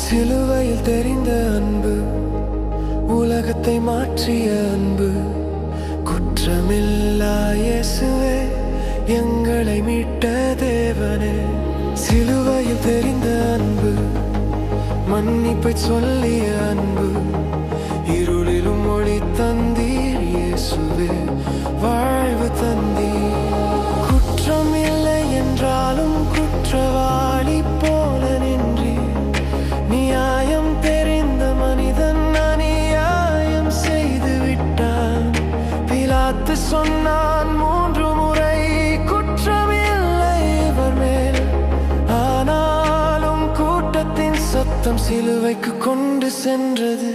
சிலுவையில் தெரிந்த அன்பு உலகத்தை மாற்றிய அன்பு. குற்றமில்லா இயேசுவே எங்களை மீட்ட தேவனே. சிலுவையில் தெரிந்த அன்பு மன்னிப்பை சொல்லிய அன்பு. ரத்தம் சிலுவைக்கு கொண்டு சென்றது.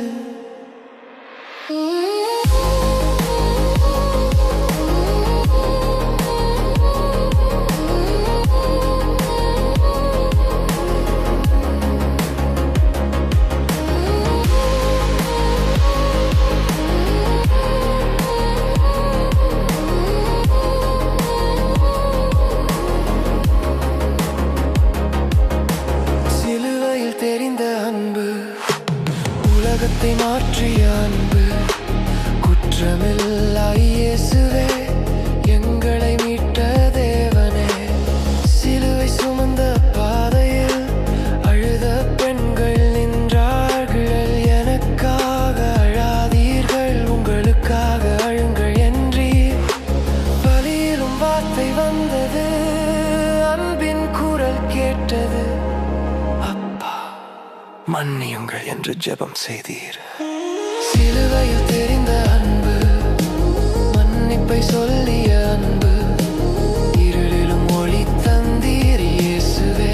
உலகத்தை மாற்றிய அன்பு குற்றமில்லா இயேசுவே. மன்னியுங்கள் என்று ஜெபம் செய்தீர். சிலுவையில் தெரிந்த அன்பு மன்னிப்பை சொல்லிய அன்பு இருளிலும் ஒளி தந்தீர் இயேசுவே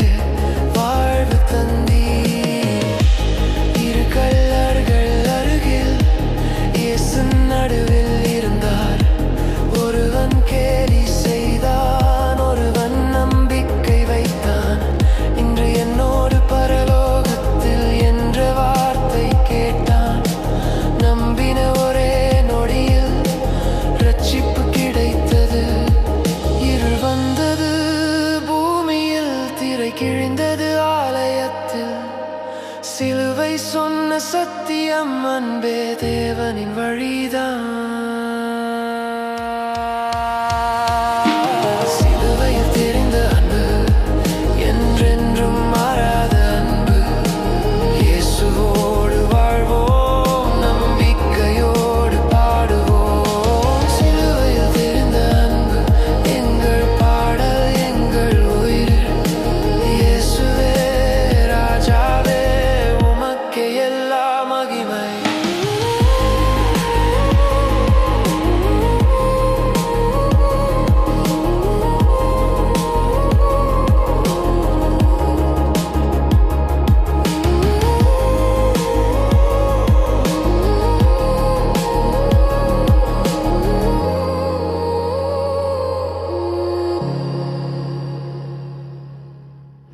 வாழ்வு தந்தீர். இரு கல்லர்கள் அருகில் இயேசு நடுவே சத்தியம் அன்பே தேவனின் வழிதான்.